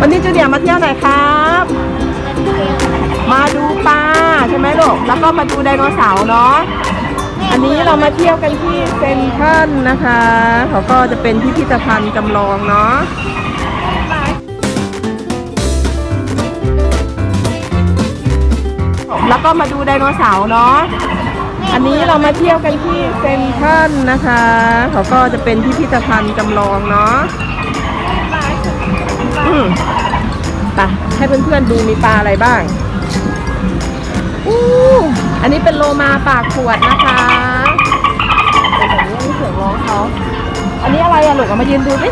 วันนี้จูเนียร์มาเที่ยวไหนครับ มาดูปลาใช่ไหมลูก แล้วก็มาดูไดโนเสาร์เนาะ อันนี้เรามาเที่ยวกันที่เซนทรัลนะคะ เขาก็จะเป็นพิพิธภัณฑ์จำลองเนาะแล้วก็มาดูไดโนเสาร์เนาะ อันนี้เรามาเที่ยวกันที่เซนทรัลนะคะ เขาก็จะเป็นพิพิธภัณฑ์จำลองเนาะ อืมไปให้เพื่อนๆดูมีปลาอะไรบ้างอู้อันนี้เป็นโลมาปากขวดนะคะเป็นแบบนี้อันนี้เสียงร้องเขาอันนี้อะไรอะลูกเอามายืนดูสิ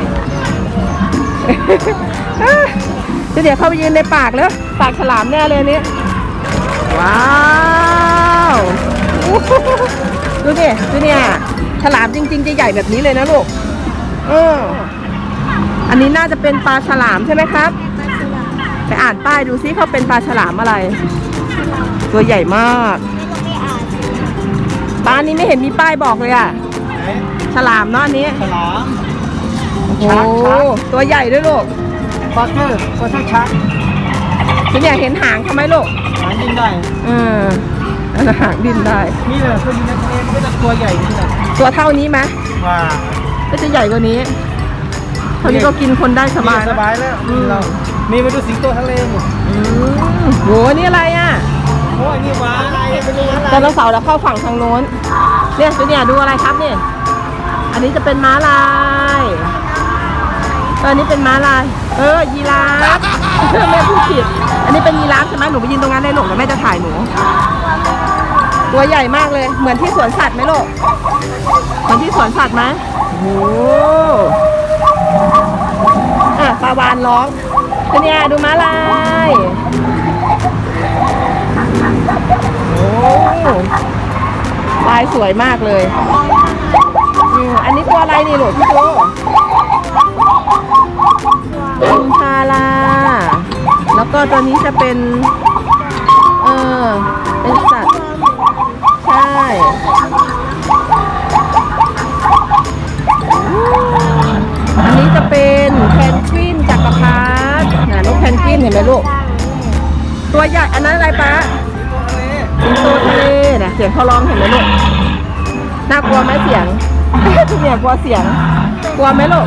จะเดี๋ยวเข้าไปยืนในปากแล้วปากฉลามแน่เลยนี้ว้าวดูดิดูเนี่ยฉลามจริง ๆ จะใหญ่แบบนี้เลยนะลูกเออ อันนี้น่าจะเป็นปลาฉลามใช่ไหมครับ ไปอ่านป้ายดูซิเขาเป็นปลาฉลามอะไร ตัวใหญ่มากปลานี้ไม่เห็นมีป้ายบอกเลยอะไหนฉลามเนาะอันนี้ ฉลามโอ้ช้างช้างตัวใหญ่ด้วยลูกฟอสเตอร์ฟอสเตอร์ชักคุณอยากเห็นหางเขาไหมลูก หางดินได้ เออนั่นน่ะหางดินได้ นี่เลยคือในทะเลมันก็จะตัวใหญ่ที่สุดตัวเท่านี้ไหมว้าก็จะใหญ่กว่านี้ เท่านี้ก็กินคนได้สบายสบายแล้วอืมเรามีมาดูสิงโตทะเลหมดอืมโหนี่อะไรอะโอ้ยนี่ว้าอะไรไปดูอะไรไดโนเสาร์แล้วเข้าฝั่งทางโน้นเนี่ยจูเนี่ยดูอะไรครับเนี่ยอันนี้จะเป็นม้าลายเอออันนี้เป็นม้าลาย เออ ยีราฟแม่พูดผิด อันนี้เป็นยีราฟใช่ไหมหนูไปยืนตรงนั้นได้หนูแล้วแม่จะถ่ายหนู ตัวใหญ่มากเลย เหมือนที่สวนสัตว์ไหมลูก เหมือนที่สวนสัตว์ไหมโอ้โห อะปลาวานร้องเนี่ยดูม้าลายโอ้ลายสวยมากเลยอืมอันนี้ตัวอะไรนี่หลูกพี่โจอินพาลาแล้วก็ตัวนี้จะเป็น เออเป็นสัตว์ ใช่ ลูก ตัวใหญ่อันนั้นอะไรปะสิงโตทะเลนะเสียงเขาร้องเห็นไหมลูก น่ากลัวไหมเสียงทุกเนี่ยกลัวเสียง กลัวไหมลูก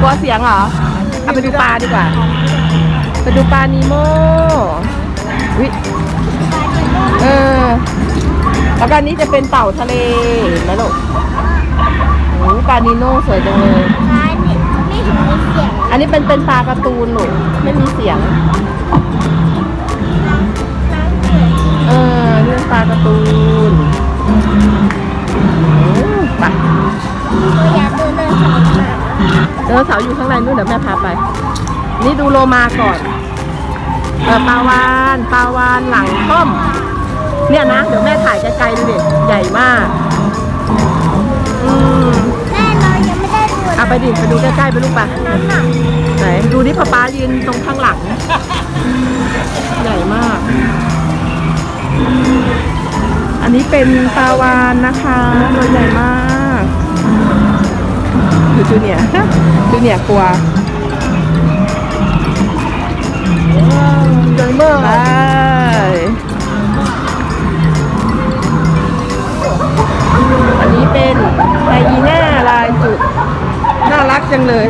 กลัวเสียงเหรอเอาไปดูปลาดีกว่า ไปดูปลานีโมวิเออแล้วก็นนี้จะเป็นเต่าทะเลเห็นไหมลูกโอ้ปลานีโน่สวยจังเลย อันนี้เป็นเป็นปลาการ์ตูนลูไม่มีเสียง เออนี่เป็นปลาการ์ตูนโอ้ไปเจอเสาร์อยู่ข้างในนู่นเดี๋ยวแม่พาไป นี่ดูโลมาก่อนเออปลาวานปลาวานหลังค่อม เนี่ยนะ เดี๋ยวแม่ถ่ายไกลๆดูดิใหญ่มาก เอาไปดิไปดูใกล้ๆไปลูกไปไหนดูนี่ป้าป๊ายืนตรงข้างหลัง ใหญ่มาก อันนี้เป็นปลาวานนะคะตัวใหญ่มากดูจูเนียร์จูเนียร์กลัวใหญ่มากไปอันนี้เป็นไฮยีน่าลายจุดน่ารัก จังเลย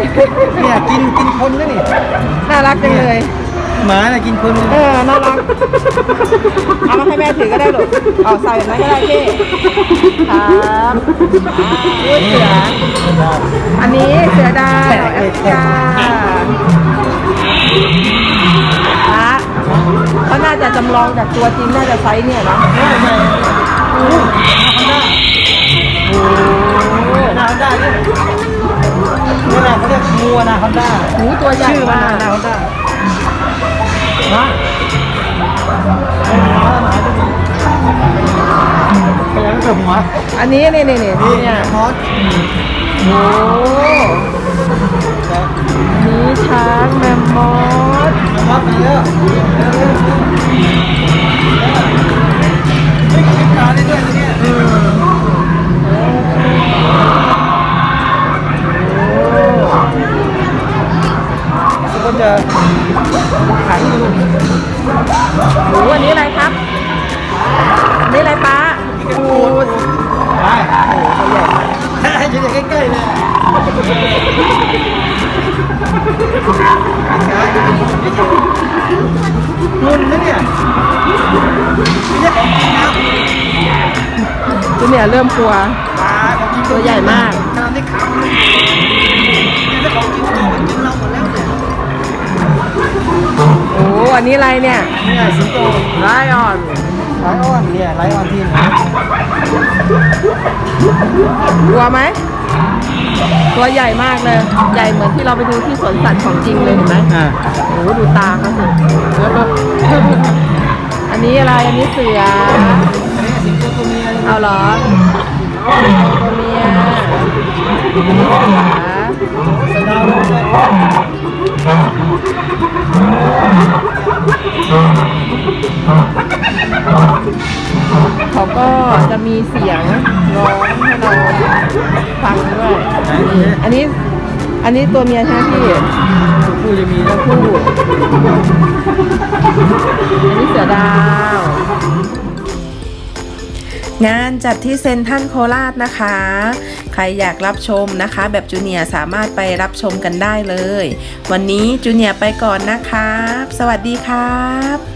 เนี่ยกินกินคนนะนี่น่ารักจังเลย หมาน่ะกินคนเออ น่ารัก เอามาให้แม่ถือก็ได้หรอกเอาใส่แบบนั้นก็ได้เจ้ครับอุ้ยเสือ อันนี้เสือดาวแอฟริกาพระเขาน่าจะจำลองจากตัวจริงน่าจะไซส์เนี่ยเนาะโอ้โหนาคอนด้าเนี่ย นี่แหละเขาเรียกงูนาคอนด้าหูตัวใหญ่ชื่อมันมากนาคอนด้ามาหมาหมาตัวนี้ไปยังเกิดหัวอันนี้นี่นี่นี่นี่เนี่ยมอสโอ้นี่ช้างแมมมอสมอสไปเยอ จะขายอยู่หมูอันนี้อะไรครับอันนี้อะไรป้าปูดไปโอ้โหตัวใหญ่มากให้อยู่ใกล้ๆเลยมุนนะเนี่ยไม่ใช่ของจริงนะจูเนียร์เริ่มกลัวปลาของจริงตัวใหญ่มากขนาดนี้ขาวเลยนี่ถ้าของจริงตัวมันกิน โอ้อันนี้อะไรเนี่ยนี่ไงสิงโตไลออนไลออนเนี่ยไลออนที่ไหนกลัวไหมตัวใหญ่มากเลย ใหญ่เหมือนที่เราไปดูที่สวนสัตว์ของจริงเลยเห็นไหมอ่าโอ้โหดูตาเขาสิอันนี้อะไร อันนี้เสืออันนี้สิงโตตัวเมียเอาเหรอตัวเมียเสือ จะมีเสียงร้องให้เราฟังด้วยอันนี้อันนี้ตัวเมียใช่ไหมพี่ผู้จะมีตัวผู้อันนี้เสือดาว งานจัดที่เซนทันโคราชนะคะ ใครอยากรับชมนะคะ แบบจูเนียสามารถไปรับชมกันได้เลย วันนี้จูเนียไปก่อนนะครับ สวัสดีครับ